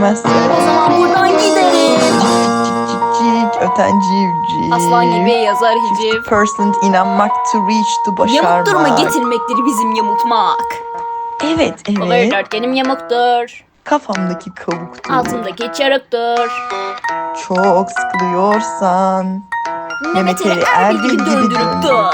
yemezsin. Aslan gibi yazar hiciv. 50% inanmak to reach to başarmak. Yamuk duruma getirmektir bizim yamultmak. Evet evet. dörtgenim yamuktur. Kafamdaki kavuktu. Altındaki çarıktır. Çok sıkılıyorsan. Mehmet'i er gibi döndürüp dur.